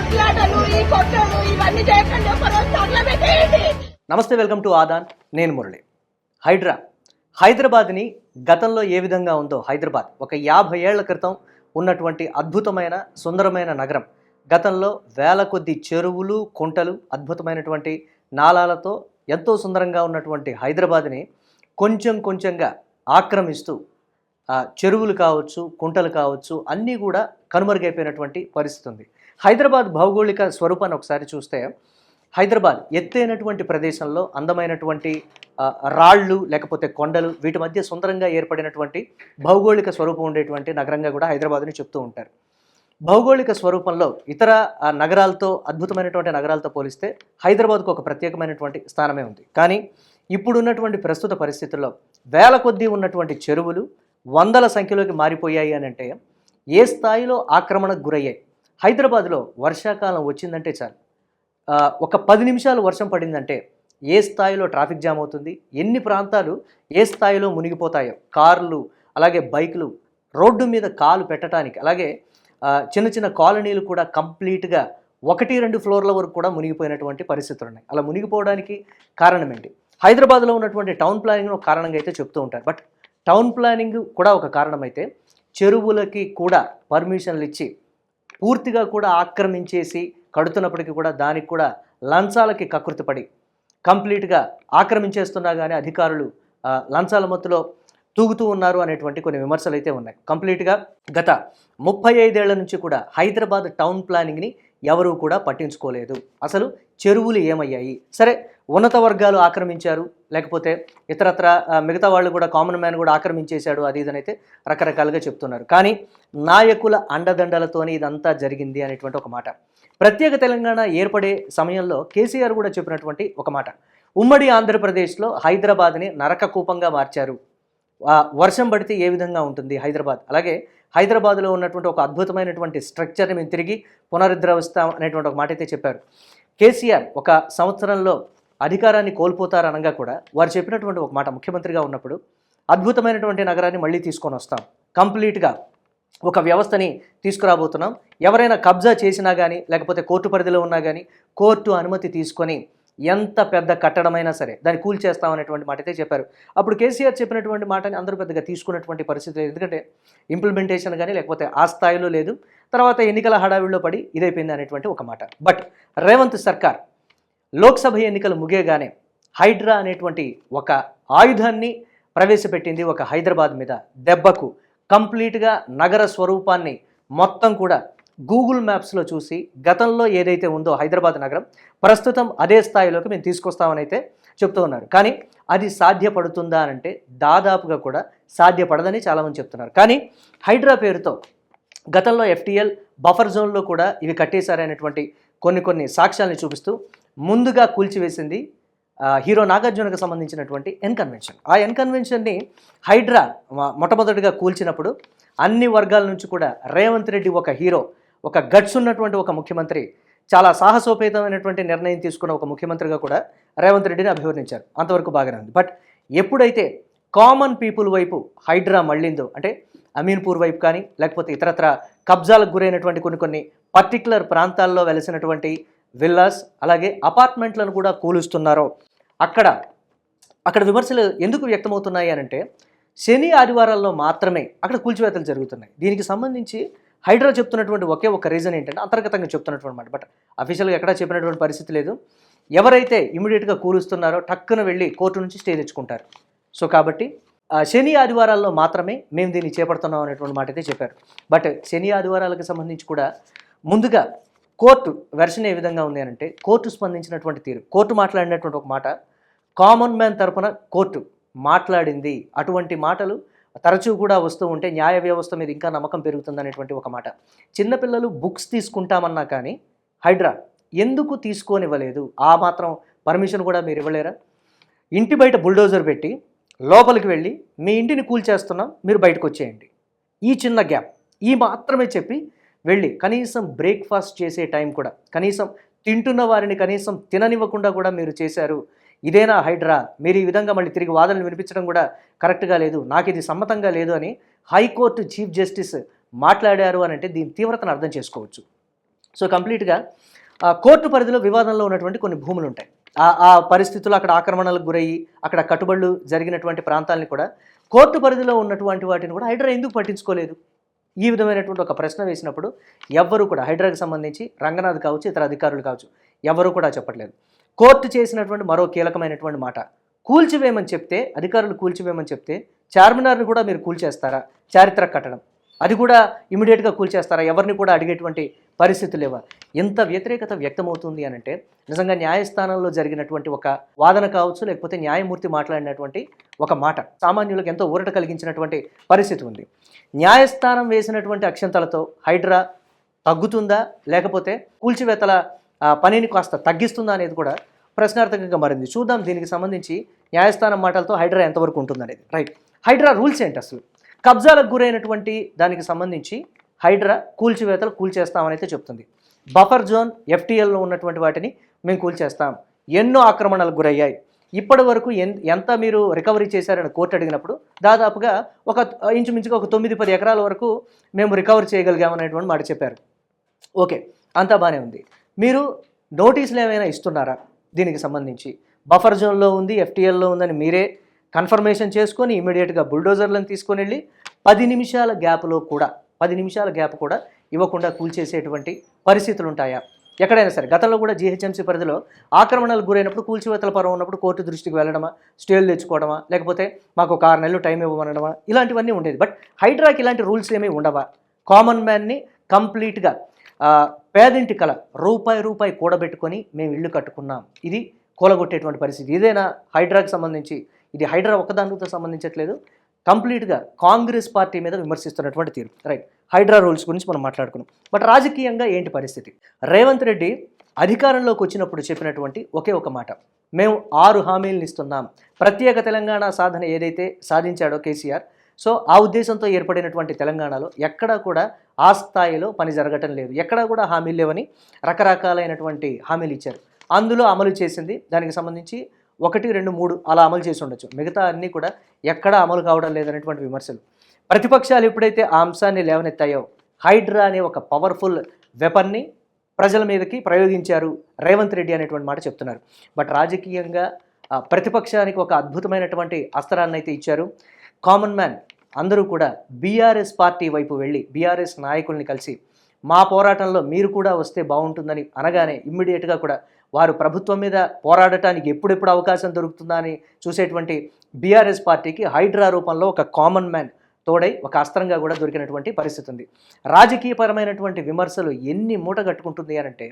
కొట్లాటలు ఈ కొట్టలు ఇవన్నీ చేయకండి. ఒకరోజు నమస్తే వెల్కమ్ టు ఆదాన్. నేను మురళి. హైడ్రా. హైదరాబాద్ని గతంలో ఏ విధంగా ఉందో హైదరాబాద్ ఒక యాభై ఏళ్ళ క్రితం ఉన్నటువంటి అద్భుతమైన సుందరమైన నగరం. గతంలో వేల కొద్ది చెరువులు కుంటలు అద్భుతమైనటువంటి నాళాలతో ఎంతో సుందరంగా ఉన్నటువంటి హైదరాబాద్ని కొంచెం కొంచెంగా ఆక్రమిస్తూ చెరువులు కావచ్చు కుంటలు కావచ్చు అన్నీ కూడా కనుమరుగైపోయినటువంటి పరిస్థితి ఉంది హైదరాబాద్ భౌగోళిక స్వరూపాన్ని ఒకసారి చూస్తే హైదరాబాద్ ఎత్తైనటువంటి ప్రదేశంలో అందమైనటువంటి రాళ్ళు లేకపోతే కొండలు వీటి మధ్య సుందరంగా ఏర్పడినటువంటి భౌగోళిక స్వరూపం ఉండేటువంటి నగరంగా కూడా హైదరాబాద్ని చెప్తూ ఉంటారు. భౌగోళిక స్వరూపంలో ఇతర నగరాలతో అద్భుతమైనటువంటి నగరాలతో పోలిస్తే హైదరాబాద్కు ఒక ప్రత్యేకమైనటువంటి స్థానమే ఉంది. కానీ ఇప్పుడున్నటువంటి ప్రస్తుత పరిస్థితుల్లో వేల కొద్దీ ఉన్నటువంటి చెరువులు వందల సంఖ్యలోకి మారిపోయాయి అని అంటే ఏ స్థాయిలో ఆక్రమణకు గురయ్యాయి? హైదరాబాద్లో వర్షాకాలం వచ్చిందంటే చాలు. ఒక పది నిమిషాలు వర్షం పడిందంటే ఏ స్థాయిలో ట్రాఫిక్ జామ్ అవుతుంది? ఎన్ని ప్రాంతాలు ఏ స్థాయిలో మునిగిపోతాయో? కార్లు అలాగే బైకులు రోడ్డు మీద కాలు పెట్టడానికి అలాగే చిన్న చిన్న కాలనీలు కూడా కంప్లీట్గా ఒకటి రెండు ఫ్లోర్ల వరకు కూడా మునిగిపోయినటువంటి పరిస్థితులు ఉన్నాయి అలా మునిగిపోవడానికి కారణం ఏంటి హైదరాబాద్లో ఉన్నటువంటి టౌన్ ప్లానింగ్ ఒక కారణంగా అయితే చెప్తూ ఉంటారు. బట్ టౌన్ ప్లానింగ్ కూడా ఒక కారణం అయితే చెరువులకి కూడా పర్మిషన్లు ఇచ్చి పూర్తిగా కూడా ఆక్రమించేసి కడుతున్నప్పటికీ కూడా దానికి కూడా లంచాలకి కకృతిపడి కంప్లీట్గా ఆక్రమించేస్తున్నా కానీ అధికారులు లంచాల మత్తులో తూగుతూ ఉన్నారు అనేటువంటి కొన్ని విమర్శలు అయితే ఉన్నాయి. కంప్లీట్గా గత ముప్పై ఐదేళ్ళ నుంచి కూడా హైదరాబాద్ టౌన్ ప్లానింగ్ని ఎవరూ కూడా పట్టించుకోలేదు. అసలు చెరువులు ఏమయ్యాయి? సరే ఉన్నత వర్గాలు ఆక్రమించారు లేకపోతే ఇతరత్ర మిగతా వాళ్ళు కూడా కామన్ మ్యాన్ కూడా ఆక్రమించేశాడు అది ఇదని అయితే రకరకాలుగా చెప్తున్నారు. కానీ నాయకుల అండదండలతోనే ఇదంతా జరిగింది అనేటువంటి ఒక మాట. ప్రత్యేక తెలంగాణ ఏర్పడే సమయంలో కేసీఆర్ కూడా చెప్పినటువంటి ఒక మాట. ఉమ్మడి ఆంధ్రప్రదేశ్లో హైదరాబాద్ని నరక కూపంగా మార్చారు వర్షం పడితే ఏ విధంగా ఉంటుంది హైదరాబాద్? అలాగే హైదరాబాద్లో ఉన్నటువంటి ఒక అద్భుతమైనటువంటి స్ట్రక్చర్ని మేము తిరిగి పునరుద్ధరిస్తాం అనేటువంటి ఒక మాట అయితే చెప్పారు. కేసీఆర్ ఒక సంవత్సరంలో అధికారాన్ని కోల్పోతారనగా కూడా వారు చెప్పినటువంటి ఒక మాట ముఖ్యమంత్రిగా ఉన్నప్పుడు అద్భుతమైనటువంటి నగరాన్ని మళ్ళీ తీసుకొని వస్తాం. కంప్లీట్గా ఒక వ్యవస్థని తీసుకురాబోతున్నాం. ఎవరైనా కబ్జా చేసినా కానీ లేకపోతే కోర్టు పరిధిలో ఉన్నా కానీ కోర్టు అనుమతి తీసుకొని ఎంత పెద్ద కట్టడమైనా సరే దాన్ని కూల్చేస్తాం అనేటువంటి మాట అయితే చెప్పారు. అప్పుడు కేసీఆర్ చెప్పినటువంటి మాటని అందరూ పెద్దగా తీసుకున్నటువంటి పరిస్థితి లేదు. ఎందుకంటే ఇంప్లిమెంటేషన్ కానీ లేకపోతే ఆ స్థాయిలో లేదు. తర్వాత ఎన్నికల హడావిడిలో పడి ఇదైపోయింది అనేటువంటి ఒక మాట. బట్ రేవంత్ సర్కార్ లోక్సభ ఎన్నికలు ముగియగానే హైడ్రా అనేటువంటి ఒక ఆయుధాన్ని ప్రవేశపెట్టింది ఒక హైదరాబాద్ మీద దెబ్బకు. కంప్లీట్గా నగర స్వరూపాన్ని మొత్తం కూడా గూగుల్ మ్యాప్స్లో చూసి గతంలో ఏదైతే ఉందో హైదరాబాద్ నగరం ప్రస్తుతం అదే స్థాయిలోకి మేము తీసుకొస్తామని అయితే చెప్తూ ఉన్నారు. కానీ అది సాధ్యపడుతుందా అని అంటే దాదాపుగా కూడా సాధ్యపడదని చాలామంది చెప్తున్నారు. కానీ హైడ్రా పేరుతో గతంలో ఎఫ్టీఎల్ బఫర్ జోన్లో కూడా ఇవి కట్టేశారనేటువంటి కొన్ని కొన్ని సాక్ష్యాలను చూపిస్తూ ముందుగా కూల్చివేసింది హీరో నాగార్జునకు సంబంధించినటువంటి ఎన్ కన్వెన్షన్ ఆ ఎన్ కన్వెన్షన్ని హైడ్రా మొట్టమొదటిగా కూల్చినప్పుడు అన్ని వర్గాల నుంచి కూడా రేవంత్ రెడ్డి ఒక హీరో ఒక గట్స్ ఉన్నటువంటి ఒక ముఖ్యమంత్రి చాలా సాహసోపేతమైనటువంటి నిర్ణయం తీసుకున్న ఒక ముఖ్యమంత్రిగా కూడా రేవంత్ రెడ్డిని అభివర్ణించారు. అంతవరకు బాగానే ఉంది. బట్ ఎప్పుడైతే కామన్ పీపుల్ వైపు హైడ్రా మళ్ళిందో అంటే అమీన్పూర్ వైపు కానీ లేకపోతే ఇతరత్ర కబ్జాలకు గురైనటువంటి కొన్ని కొన్ని పర్టికులర్ ప్రాంతాల్లో వెలిసినటువంటి విల్లాస్ అలాగే అపార్ట్మెంట్లను కూడా కూలుస్తున్నారో అక్కడ అక్కడ విమర్శలు ఎందుకు వ్యక్తమవుతున్నాయి అని అంటే శని ఆదివారాల్లో మాత్రమే అక్కడ కూల్చివేతలు జరుగుతున్నాయి. దీనికి సంబంధించి హైడ్రా చెప్తున్నటువంటి ఒకే ఒక రీజన్ ఏంటంటే అంతర్గతంగా చెప్తున్నటువంటి మాట. బట్ అఫీషియల్గా ఎక్కడా చెప్పినటువంటి పరిస్థితి లేదు. ఎవరైతే ఇమీడియట్గా కూలుస్తున్నారో టక్కున వెళ్ళి కోర్టు నుంచి స్టే తెచ్చుకుంటారు. సో కాబట్టి శని ఆదివారాల్లో మాత్రమే మేము దీన్ని చేపడుతున్నాం అనేటువంటి మాట అయితే చెప్పారు. బట్ శని ఆదివారాలకు సంబంధించి కూడా ముందుగా కోర్టు వెర్షన్ ఏ విధంగా ఉంది అని అంటే కోర్టు స్పందించినటువంటి తీరు కోర్టు మాట్లాడినటువంటి ఒక మాట కామన్ మ్యాన్ తరపున కోర్టు మాట్లాడింది. అటువంటి మాటలు తరచూ కూడా వస్తూ ఉంటే న్యాయ వ్యవస్థ మీద ఇంకా నమ్మకం పెరుగుతుంది అనేటువంటి ఒక మాట. చిన్నపిల్లలు బుక్స్ తీసుకుంటామన్నా కానీ హైడ్రా ఎందుకు తీసుకోనివ్వలేదు? ఆ మాత్రం పర్మిషన్ కూడా మీరు ఇవ్వలేరా? ఇంటి బయట బుల్డోజర్ పెట్టి లోపలికి వెళ్ళి మీ ఇంటిని కూల్చేస్తున్నాం మీరు బయటకు వచ్చేయండి. ఈ చిన్న గ్యాప్. ఈ మాత్రమే చెప్పి వెళ్ళి కనీసం బ్రేక్ఫాస్ట్ చేసే టైం కూడా కనీసం తింటున్న వారిని కనీసం తిననివ్వకుండా కూడా మీరు చేశారు ఇదేనా హైడ్రా? మీరు ఈ విధంగా మళ్ళీ తిరిగి వాదనలు వినిపించడం కూడా కరెక్ట్గా లేదు. నాకు ఇది సమ్మతంగా లేదు అని హైకోర్టు చీఫ్ జస్టిస్ మాట్లాడారు అని అంటే దీని తీవ్రతను అర్థం చేసుకోవచ్చు. సో కంప్లీట్గా ఆ, కోర్టు పరిధిలో వివాదంలో ఉన్నటువంటి కొన్ని భూములు ఉంటాయి. ఆ ఆ పరిస్థితులు అక్కడ ఆక్రమణలకు గురయ్యి అక్కడ కట్టుబడులు జరిగినటువంటి ప్రాంతాలని కూడా కోర్టు పరిధిలో ఉన్నటువంటి వాటిని కూడా హైడ్రా ఎందుకు పట్టించుకోలేదు? ఈ విధమైనటువంటి ఒక ప్రశ్న వేసినప్పుడు ఎవ్వరూ కూడా హైడ్రాకి సంబంధించి రంగనాథ్ కావచ్చు ఇతర అధికారులు కావచ్చు ఎవరూ కూడా చెప్పట్లేదు. కోర్టు చేసినటువంటి మరో కీలకమైనటువంటి మాట. కూల్చివేయమని చెప్తే అధికారులు కూల్చివేయమని చెప్తే చార్మినార్ని కూడా మీరు కూల్చేస్తారా? చారిత్రక కట్టడం. అది కూడా ఇమీడియట్గా కూల్చేస్తారా? ఎవరిని కూడా అడిగేటువంటి పరిస్థితి లేవా? ఎంత వ్యతిరేకత వ్యక్తమవుతుంది అని అంటే నిజంగా న్యాయస్థానంలో జరిగినటువంటి ఒక వాదన కావచ్చు లేకపోతే న్యాయమూర్తి మాట్లాడినటువంటి ఒక మాట. సామాన్యులకు ఎంతో ఊరట కలిగించినటువంటి పరిస్థితి ఉంది. న్యాయస్థానం వేసినటువంటి అక్షంతలతో హైడ్రా తగ్గుతుందా? లేకపోతే కూల్చివేతల పనిని కాస్త తగ్గిస్తుందా అనేది కూడా ప్రశ్నార్థకంగా మారింది. చూద్దాం దీనికి సంబంధించి న్యాయస్థానం మాటలతో హైడ్రా ఎంతవరకు ఉంటుందనేది. రైట్. హైడ్రా రూల్స్ ఏంటి అసలు? కబ్జాలకు గురైనటువంటి దానికి సంబంధించి హైడ్రా కూల్చివేతలు కూల్చేస్తామని అయితే చెప్తుంది. బఫర్ జోన్ ఎఫ్టీఎల్లో ఉన్నటువంటి వాటిని మేము కూల్చేస్తాం. ఎన్నో ఆక్రమణలకు గురయ్యాయి. ఇప్పటి వరకు ఎన్ ఎంత మీరు రికవరీ చేశారని కోర్టు అడిగినప్పుడు దాదాపుగా ఒక ఇంచుమించుగా ఒక తొమ్మిది పది ఎకరాల వరకు మేము రికవర్ చేయగలిగామనేటువంటి మాట చెప్పారు. ఓకే. అంతా బాగానే ఉంది. మీరు నోటీసులు ఏమైనా ఇస్తున్నారా? దీనికి సంబంధించి. బఫర్ జోన్లో ఉంది ఎఫ్టీఎల్లో ఉందని మీరే కన్ఫర్మేషన్ చేసుకొని ఇమీడియట్గా బుల్డోజర్లను తీసుకొని వెళ్ళి పది నిమిషాల గ్యాప్లో కూడా పది నిమిషాల గ్యాప్ కూడా ఇవ్వకుండా కూల్చేసేటువంటి పరిస్థితులు ఉంటాయా ఎక్కడైనా సరే గతంలో కూడా జీహెచ్ఎంసీ పరిధిలో ఆక్రమణలకు గురైనప్పుడు కూల్చివేతల పరం ఉన్నప్పుడు కోర్టు దృష్టికి వెళ్ళడమా స్టేలు తెచ్చుకోవడమా లేకపోతే మాకు ఒక ఆరు నెలలు టైం ఇవ్వమనడమా? ఇలాంటివన్నీ ఉండేది. బట్ హైడ్రాకి ఇలాంటి రూల్స్ ఏమీ ఉండవా? కామన్ మ్యాన్ని కంప్లీట్గా పేదింటి కల రూపాయి రూపాయి కూడబెట్టుకొని మేము ఇల్లు కట్టుకున్నాం. ఇది కూలగొట్టేటువంటి పరిస్థితి. ఇదేనా హైడ్రాకి సంబంధించి? ఇది హైడ్రా ఒక్కదానితో సంబంధించట్లేదు. కంప్లీట్గా కాంగ్రెస్ పార్టీ మీద విమర్శిస్తున్నటువంటి తీరు. రైట్. హైడ్రా రూల్స్ గురించి మనం మాట్లాడుకున్నాం. బట్ రాజకీయంగా ఏంటి పరిస్థితి? రేవంత్ రెడ్డి అధికారంలోకి వచ్చినప్పుడు చెప్పినటువంటి ఒకే ఒక మాట. మేము ఆరు హామీలను ఇస్తున్నాం. ప్రత్యేక తెలంగాణ సాధన ఏదైతే సాధించాడో కేసీఆర్ సో ఆ ఉద్దేశంతో ఏర్పడినటువంటి తెలంగాణలో ఎక్కడా కూడా ఆ స్థాయిలో పని జరగటం లేదు. ఎక్కడా కూడా హామీలు లేవని రకరకాలైనటువంటి హామీలు ఇచ్చారు. అందులో అమలు చేసింది దానికి సంబంధించి ఒకటి రెండు మూడు అలా అమలు చేసి ఉండొచ్చు. మిగతా అన్నీ కూడా ఎక్కడా అమలు కావడం లేదనేటువంటి విమర్శలు. ప్రతిపక్షాలు ఎప్పుడైతే ఆ అంశాన్ని లేవనెత్తాయో హైడ్రా అనే ఒక పవర్ఫుల్ వెపన్ని ప్రజల మీదకి ప్రయోగించారు రేవంత్ రెడ్డి అనేటువంటి మాట చెప్తున్నారు. బట్ రాజకీయంగా ప్రతిపక్షానికి ఒక అద్భుతమైనటువంటి అస్త్రాన్ని అయితే ఇచ్చారు. Common man. అందరూ కూడా బీఆర్ఎస్ పార్టీ వైపు వెళ్ళి బీఆర్ఎస్ నాయకుల్ని కలిసి మా పోరాటంలో మీరు కూడా వస్తే బాగుంటుందని అనగానే ఇమ్మీడియట్గా కూడా వారు ప్రభుత్వం మీద పోరాడటానికి ఎప్పుడెప్పుడు అవకాశం దొరుకుతుందా అని చూసేటువంటి బీఆర్ఎస్ పార్టీకి హైడ్రా రూపంలో ఒక కామన్ మ్యాన్ తోడై ఒక అస్త్రంగా కూడా దొరికినటువంటి పరిస్థితి ఉంది. రాజకీయపరమైనటువంటి విమర్శలు ఎన్ని మూట కట్టుకుంటుంది అని అంటే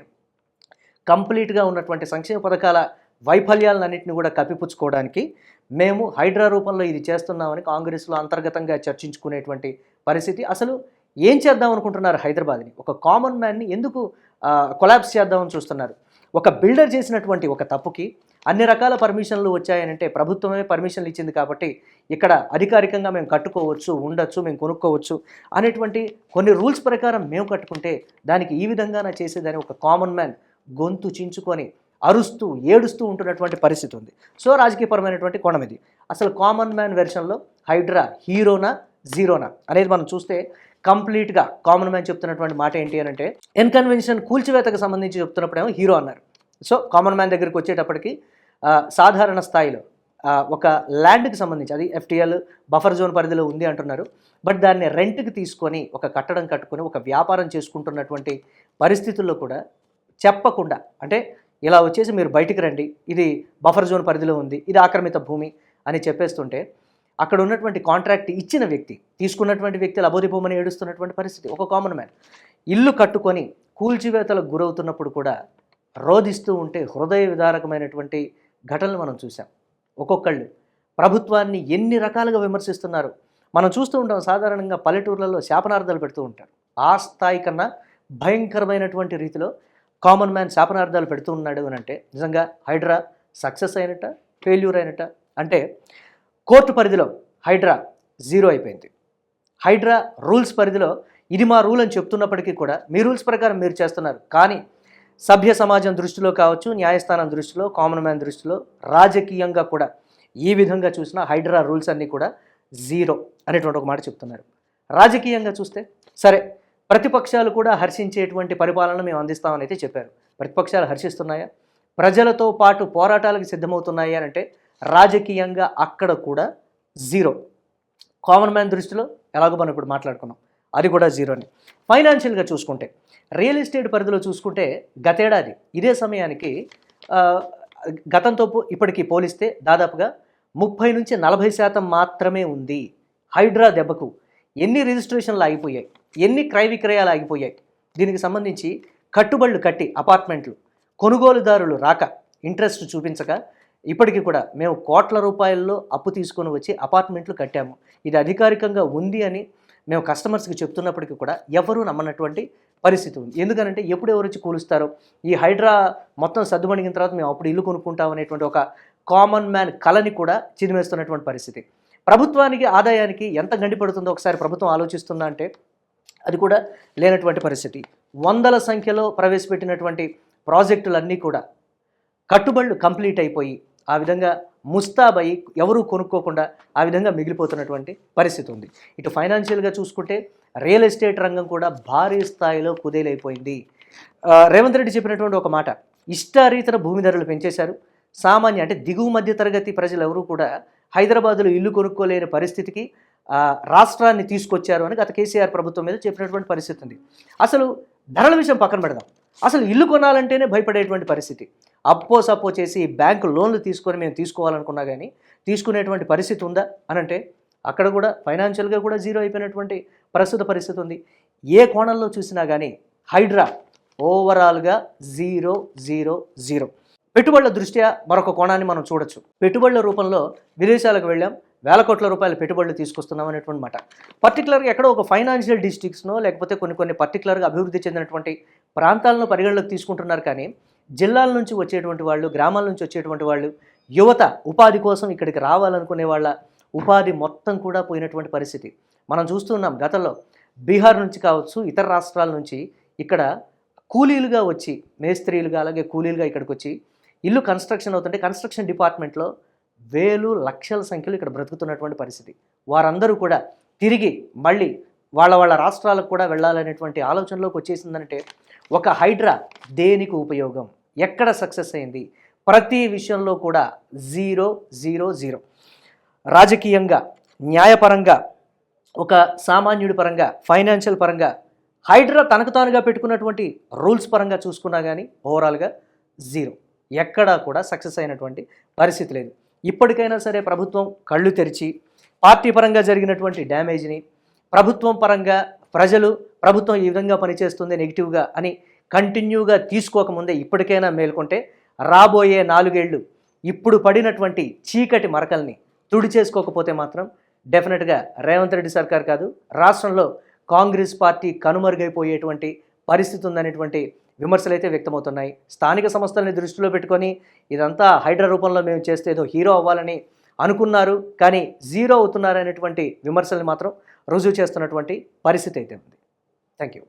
కంప్లీట్గా ఉన్నటువంటి సంక్షేమ పథకాల వైఫల్యాలన్నింటినీ కూడా కప్పిపుచ్చుకోవడానికి మేము హైడ్రా రూపంలో ఇది చేస్తున్నామని కాంగ్రెస్లో అంతర్గతంగా చర్చించుకునేటువంటి పరిస్థితి. అసలు ఏం చేద్దాం అనుకుంటున్నారు హైదరాబాద్ని? ఒక కామన్ మ్యాన్ని ఎందుకు కొలాబ్స్ చేద్దామని చూస్తున్నారు? ఒక బిల్డర్ చేసినటువంటి ఒక తప్పుకి అన్ని రకాల పర్మిషన్లు వచ్చాయనంటే ప్రభుత్వమే పర్మిషన్లు ఇచ్చింది కాబట్టి ఇక్కడ అధికారికంగా మేము కట్టుకోవచ్చు ఉండొచ్చు మేము కొనుక్కోవచ్చు అనేటువంటి కొన్ని రూల్స్ ప్రకారం మేము కట్టుకుంటే దానికి ఈ విధంగా చేసేదాన్ని ఒక కామన్ మ్యాన్ గొంతు చించుకొని అరుస్తూ ఏడుస్తూ ఉంటున్నటువంటి పరిస్థితి ఉంది. సో రాజకీయపరమైనటువంటి కోణం ఇది. అసలు కామన్ మ్యాన్ వెర్షన్లో హైడ్రా హీరోనా జీరోనా అనేది మనం చూస్తే కంప్లీట్గా కామన్ మ్యాన్ చెప్తున్నటువంటి మాట ఏంటి అని అంటే ఎన్కన్వెన్షన్ కూల్చివేతకు సంబంధించి చెప్తున్నప్పుడేమో హీరో అన్నారు. సో కామన్ మ్యాన్ దగ్గరికి వచ్చేటప్పటికి సాధారణ స్థాయిలో ఒక ల్యాండ్కి సంబంధించి అది ఎఫ్టీఎల్ బఫర్ జోన్ పరిధిలో ఉంది అంటున్నారు. బట్ దాన్ని రెంట్కి తీసుకొని ఒక కట్టడం కట్టుకొని ఒక వ్యాపారం చేసుకుంటున్నటువంటి పరిస్థితుల్లో కూడా చెప్పకుండా అంటే ఇలా వచ్చేసి మీరు బయటికి రండి. ఇది బఫర్ జోన్ పరిధిలో ఉంది. ఇది ఆక్రమిత భూమి అని చెప్పేస్తుంటే అక్కడ ఉన్నటువంటి కాంట్రాక్ట్ ఇచ్చిన వ్యక్తి తీసుకున్నటువంటి వ్యక్తి లబోదిపోమని ఏడుస్తున్నటువంటి పరిస్థితి. ఒక కామన్ మ్యాన్ ఇల్లు కట్టుకొని కూల్చివేతలకు గురవుతున్నప్పుడు కూడా రోధిస్తూ ఉంటే హృదయ విదారకమైనటువంటి ఘటనలు మనం చూసాం ఒక్కొక్కళ్ళు ప్రభుత్వాన్ని ఎన్ని రకాలుగా విమర్శిస్తున్నారు? మనం చూస్తూ ఉంటాం సాధారణంగా పల్లెటూర్లలో శాపనార్థాలు పెడుతూ ఉంటారు. ఆ స్థాయి కన్నా భయంకరమైనటువంటి రీతిలో కామన్ మ్యాన్ శాపనార్థాలు పెడుతూ ఉన్నాడు అని అంటే నిజంగా హైడ్రా సక్సెస్ అయినట ఫెయిల్యూర్ అయినట? అంటే కోర్టు పరిధిలో హైడ్రా జీరో అయిపోయింది. హైడ్రా రూల్స్ పరిధిలో ఇది మా రూల్ అని చెప్తున్నప్పటికీ కూడా మీ రూల్స్ ప్రకారం మీరు చేస్తున్నారు. కానీ సభ్య సమాజం దృష్టిలో కావచ్చు న్యాయస్థానం దృష్టిలో కామన్ మ్యాన్ దృష్టిలో రాజకీయంగా కూడా ఈ విధంగా చూసినా హైడ్రా రూల్స్ అన్నీ కూడా జీరో అనేటువంటి ఒక మాట చెప్తున్నారు. రాజకీయంగా చూస్తే సరే ప్రతిపక్షాలు కూడా హర్షించేటువంటి పరిపాలన మేము అందిస్తామని అయితే చెప్పారు. ప్రతిపక్షాలు హర్షిస్తున్నాయా? ప్రజలతో పాటు పోరాటాలకు సిద్ధమవుతున్నాయి అని అంటే రాజకీయంగా అక్కడ కూడా జీరో. కామన్ మ్యాన్ దృష్టిలో ఎలాగో మనం ఇప్పుడు మాట్లాడుకున్నాం. అది కూడా జీరోని ఫైనాన్షియల్గా చూసుకుంటే రియల్ ఎస్టేట్ పరిధిలో చూసుకుంటే గతేడాది ఇదే సమయానికి గతంతో ఇప్పటికి పోలిస్తే దాదాపుగా ముప్పై నుంచి నలభై శాతం మాత్రమే ఉంది హైడ్రా దెబ్బకు. ఎన్ని రిజిస్ట్రేషన్లు ఆగిపోయాయి? ఎన్ని క్రయ విక్రయాలు ఆగిపోయాయి? దీనికి సంబంధించి కట్టుబళ్ళు కట్టి అపార్ట్మెంట్లు కొనుగోలుదారులు రాక ఇంట్రెస్ట్ చూపించక ఇప్పటికీ కూడా మేము కోట్ల రూపాయల్లో అప్పు తీసుకొని వచ్చి అపార్ట్మెంట్లు కట్టాము. ఇది అధికారికంగా ఉంది అని మేము కస్టమర్స్కి చెప్తున్నప్పటికీ కూడా ఎవరూ నమ్మనటువంటి పరిస్థితి ఉంది. ఎందుకనంటే ఎప్పుడు ఎవరు వచ్చి కూలుస్తారో? ఈ హైడ్రా మొత్తం సర్దుమణిగిన తర్వాత మేము అప్పుడు ఇల్లు కొనుక్కుంటాం అనేటువంటి ఒక కామన్ మ్యాన్ కళని కూడా చిదిమేస్తున్నటువంటి పరిస్థితి. ప్రభుత్వానికి ఆదాయానికి ఎంత గండిపడుతుందో ఒకసారి ప్రభుత్వం ఆలోచిస్తుందా అంటే అది కూడా లేనటువంటి పరిస్థితి. వందల సంఖ్యలో ప్రవేశపెట్టినటువంటి ప్రాజెక్టులన్నీ కూడా కట్టుబడులు కంప్లీట్ అయిపోయి ఆ విధంగా ముస్తాబయి ఎవరూ కొనుక్కోకుండా ఆ విధంగా మిగిలిపోతున్నటువంటి పరిస్థితి ఉంది. ఇటు ఫైనాన్షియల్గా చూసుకుంటే రియల్ ఎస్టేట్ రంగం కూడా భారీ స్థాయిలో కుదేలైపోయింది. రేవంత్ రెడ్డి చెప్పినటువంటి ఒక మాట ఇష్టారీతన భూమి ధరలు పెంచేశారు. సామాన్య అంటే దిగువ మధ్య తరగతి ప్రజలు ఎవరూ కూడా హైదరాబాద్లో ఇల్లు కొనుక్కోలేని పరిస్థితికి రాష్ట్రాన్ని తీసుకొచ్చారు అని గత కేసీఆర్ ప్రభుత్వం మీద చెప్పినటువంటి పరిస్థితి ఉంది. అసలు ధరల విషయం పక్కన పెడదాం. అసలు ఇల్లు కొనాలంటేనే భయపడేటువంటి పరిస్థితి. అప్పో సప్పో చేసి బ్యాంకు లోన్లు తీసుకొని మేము తీసుకోవాలనుకున్నా కానీ తీసుకునేటువంటి పరిస్థితి ఉందా అని అంటే అక్కడ కూడా ఫైనాన్షియల్గా కూడా జీరో అయిపోయినటువంటి ప్రస్తుత పరిస్థితి ఉంది. ఏ కోణంలో చూసినా కానీ హైడ్రా ఓవరాల్గా జీరో జీరో జీరో. పెట్టుబడుల దృష్ట్యా మరొక కోణాన్ని మనం చూడొచ్చు. పెట్టుబడుల రూపంలో విదేశాలకు వెళ్ళాం. వేల కోట్ల రూపాయల పెట్టుబడులు తీసుకొస్తున్నాం అనేటువంటి మాట. పర్టికులర్గా ఎక్కడో ఒక ఫైనాన్షియల్ డిస్ట్రిక్ట్స్నో లేకపోతే కొన్ని కొన్ని పర్టికులర్గా అభివృద్ధి చెందినటువంటి ప్రాంతాలను పరిగణలోకి తీసుకుంటున్నారు కానీ జిల్లాల నుంచి వచ్చేటువంటి వాళ్ళు గ్రామాల నుంచి వచ్చేటువంటి వాళ్ళు యువత ఉపాధి కోసం ఇక్కడికి రావాలనుకునే వాళ్ళ ఉపాధి మొత్తం కూడా పోయినటువంటి పరిస్థితి. మనం చూస్తున్నాం గతంలో బీహార్ నుంచి కావచ్చు ఇతర రాష్ట్రాల నుంచి ఇక్కడ కూలీలుగా వచ్చి మేస్త్రీలుగా అలాగే కూలీలుగా ఇక్కడికి వచ్చి ఇల్లు కన్స్ట్రక్షన్ అవుతుంటే కన్స్ట్రక్షన్ డిపార్ట్మెంట్లో వేలు లక్షల సంఖ్యలో ఇక్కడ బ్రతుకుతున్నటువంటి పరిస్థితి. వారందరూ కూడా తిరిగి మళ్ళీ వాళ్ళ వాళ్ళ రాష్ట్రాలకు కూడా వెళ్ళాలనేటువంటి ఆలోచనలోకి వచ్చేసిందంటే ఒక హైడ్రా దేనికి ఉపయోగం? ఎక్కడ సక్సెస్ అయింది? ప్రతి విషయంలో కూడా జీరో జీరో జీరో. రాజకీయంగా న్యాయపరంగా ఒక సామాన్యుడి పరంగా ఫైనాన్షియల్ పరంగా హైడ్రా తనకు తానుగా పెట్టుకున్నటువంటి రూల్స్ పరంగా చూసుకున్నా కానీ ఓవరాల్గా జీరో. ఎక్కడా కూడా సక్సెస్ అయినటువంటి పరిస్థితి లేదు. ఇప్పటికైనా సరే ప్రభుత్వం కళ్ళు తెరిచి పార్టీ పరంగా జరిగినటువంటి డ్యామేజ్ని ప్రభుత్వం పరంగా ప్రజలు ప్రభుత్వం ఈ విధంగా పనిచేస్తుంది నెగిటివ్గా అని కంటిన్యూగా తీసుకోకముందే ఇప్పటికైనా మేల్కొంటే రాబోయే నాలుగేళ్ళు ఇప్పుడు పడినటువంటి చీకటి మరకల్ని తుడిచేసుకోకపోతే మాత్రం డెఫినెట్గా రేవంత్ రెడ్డి సర్కార్ కాదు రాష్ట్రంలో కాంగ్రెస్ పార్టీ కనుమరుగైపోయేటువంటి పరిస్థితి ఉందనేటువంటి విమర్శలు అయితే వ్యక్తమవుతున్నాయి. స్థానిక సంస్థల్ని దృష్టిలో పెట్టుకొని ఇదంతా హైడ్రా రూపంలో మేము చేస్తే ఏదో హీరో అవ్వాలని అనుకున్నారు కానీ జీరో అవుతున్నారు అనేటువంటి విమర్శల్ని మాత్రం రుజువు చేస్తున్నటువంటి పరిస్థితి అయితే ఉంది. Thank you